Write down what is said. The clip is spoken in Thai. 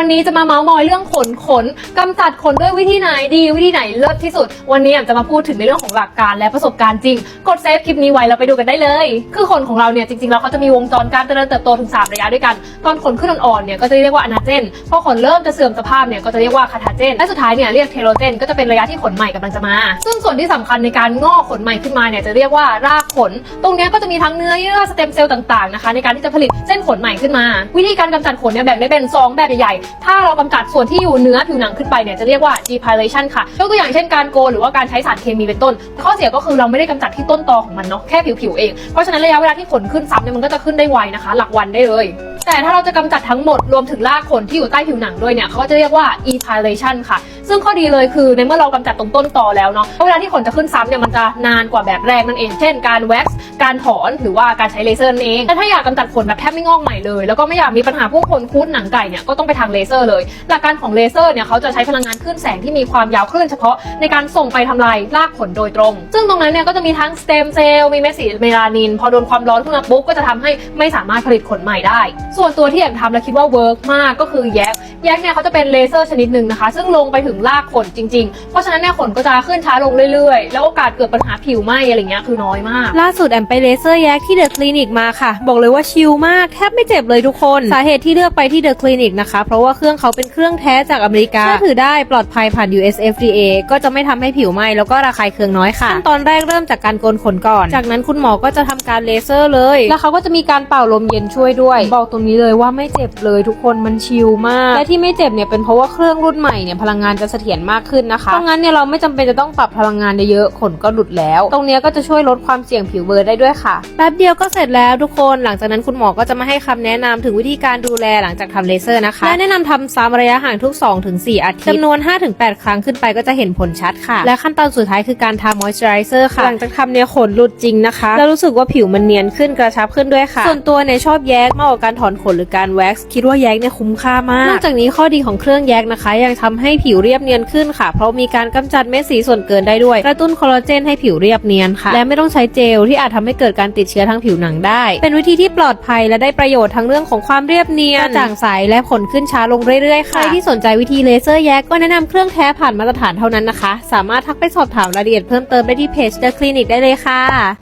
วันนี้จะมาเมาส์มอยเรื่องขนขนกำจัดขนด้วยวิธีไหนดีวิธีไหนเลิศที่สุด วันนี้แอมจะมาพูดถึงในเรื่องของหลักการและประสบการณ์จริง กดเซฟคลิปนี้ไว้แล้วไปดูกันได้เลย คือขนของเราเนี่ยจริงๆแล้วเขาจะมีวงจรการเจริญเติบโตถึง 3 ระยะด้วยกัน ตอนขนขึ้นอ่อนๆเนี่ยก็จะเรียกว่าอนาเจนพอขนเริ่มจะเสื่อมสภาพเนี่ยก็จะเรียกว่าคาทาเจนและสุดท้ายเนี่ยเรียกเทโลเจนก็จะเป็นระยะที่ขนใหม่กำลังจะมา ซึ่งส่วนที่สำคัญในการงอกขนใหม่ขึ้นมาเนี่ยจะเรียกว่ารากขน ตรงนี้ก็จะมีทั้งเนื้อเยื่อสเต็มเซลล์ต่างๆนะคะในการที่จะผลิตเส้นขนใหม่ขึ้นมา วิธีการกำจัดขนเนี่ยแบ่งได้เป็นสองแบบใหญ่ถ้าเรากำจัดส่วนที่อยู่เนื้อผิวหนังขึ้นไปเนี่ยจะเรียกว่า depilation ค่ะยกตัวอย่างเช่นการโกนหรือว่าการใช้สารเคมีเป็นต้น ข้อเสียก็คือเราไม่ได้กำจัดที่ต้นตอของมันเนาะแค่ผิวๆเอง เพราะฉะนั้นระยะเวลาที่ขนขึ้นซ้ำเนี่ยมันก็จะขึ้นได้ไวนะคะ หลักวันได้เลยแต่ถ้าเราจะกำจัดทั้งหมดรวมถึงรากขนที่อยู่ใต้ผิวหนังด้วยเนี่ยเขาก็จะเรียกว่า epilation ค่ะ ซึ่งข้อดีเลยคือในเมื่อเรากำจัดตรงต้นตอแล้วเนาะเวลาที่ขนจะขึ้นซ้ำเนี่ยมันจะนานกว่าแบบแรกนั่นเอง เช่นการแว็กซ์การถอนหรือว่าการใช้เลเซอร์นั่นเองแต่ถ้าอยากกำจัดขนแบบแทบไม่งอกใหม่เลย แล้วก็ไม่อยากมีปัญหาพวกขนคุดหนังไก่เนี่ยก็ต้องไปทางเลเซอร์เลย หลักการของเลเซอร์เนี่ยเขาจะใช้พลังงานคลื่นแสงที่มีความยาวคลื่นเฉพาะในการส่งไปทำลายรากขนโดยตรง ซึ่งตรงนั้นเนี่ยก็จะมีทั้งสเต็มเซลล์มีเม็ดสีเมลานิน พอโดนความร้อนขึ้นมาปุ๊บก็จะทำให้ไม่สามารถผลิตขนใหม่ได้ ส่วนตัวที่อยากทำและคิดว่าเวิร์กมากก็คือแยกแยกเนี่ยเขาจะเป็นเลเซอร์ชนิดหนึ่งนะคะ ซึ่งลงไปถึงรากขนจริง ๆ เพราะฉะนั้นเนี่ยขนก็จะขึ้นช้าลงเรื่อยๆ แล้วโอกาสเกิดปัญหาผิวไหม้อะไรเงี้ยคือน้อยมาก ล่าสุดแอมไปเลเซอร์แยกที่เดอะคลินิกมาค่ะ บอกเลยว่าชิลมากแทบไม่เจ็บเลยทุกคน สาเหตุที่เลือกไปที่เดอะคลินิกนะคะ เพราะว่าเครื่องเขาเป็นเครื่องแท้จากอเมริกาเชื่อถือได้ปลอดภัยผ่าน US FDA ก็จะไม่ทำให้ผิวไหม้แล้วก็ระคายเคืองน้อยค่ะขั้นตอนแรกเริ่มจากการโกนขนก่อน จากนั้นคุณหมอก็จะทำการเลเซอร์เลย แล้วเขาก็จะมีการเป่าลมเย็นช่วยด้วย บอกตรงนี้เลยว่าไม่เจ็บเลยทุกคนมันชิลมาก และที่ไม่เจ็บเนี่ยเป็นเพราะว่าเครื่องรุ่นใหม่เนี่ยพลังงานจะเสถียรมากขึ้นนะคะเพราะงั้นเนี่ยเราไม่จำเป็นจะต้องปรับพลังงานเยอะๆขนก็หลุดแล้ว ตรงเนี้ยก็จะช่วยลดความเสี่ยงผิวเบลอได้ด้วยค่ะแป๊บเดียวก็เสร็จแล้วทุกคนหลังจากนั้นคุณหมอก็จะมาให้คำแนะนำถึงวิธีการดูแลหลังจากทำเลเซอร์นะคะและแนะนำทำซ้ำระยะห่างทุก 2-4 อาทิตย์จำนวน 5-8 ครั้งขึ้นไปก็จะเห็นผลชัดค่ะ และขั้นตอนสุดท้ายคือการทามอยส์เจอไรเซอร์ค่ะหลังจากทำเนี่ยขนหลุดจริงนะคะ แล้วรู้สึกว่าผิวมันเนียนขึ้นกระชับขึ้นด้วยค่ะ ส่วนตัวเนี่ยชอบแยกมากกว่าการถอนขนหรือการแว็กซ์คิดว่าแยกเนี่ยคุ้มค่ามากนอกจากนี้ข้อดีของเครื่องแยกนะคะ ยังทำให้ผิวเรียบเนียนขึ้นค่ะ เพราะมีการกำจัดเม็ดสีส่วนเกินได้ด้วย กระตุ้นคอลลาเจนให้ผิวเรียบเนียนค่ะ และไม่ต้องใช้เจลที่อาจทำให้เกิดการติดเชื้อทางผิวหนังได้ เป็นวิธีที่ปลอดภัยและได้ประโยชน์ทั้งเรื่องของความเรียบเนียนกระจ่างใสและขนขึ้นช้าลงเรื่อยๆค่ะใครที่สนใจวิธีเลเซอร์แยกก็แนะนำเครื่องแท้ผ่านมาตรฐานเท่านั้นนะคะ สามารถทักไปสอบถามรายละเอียดเพิ่มเติมได้ที่เพจ The Clinic ได้เลยค่ะ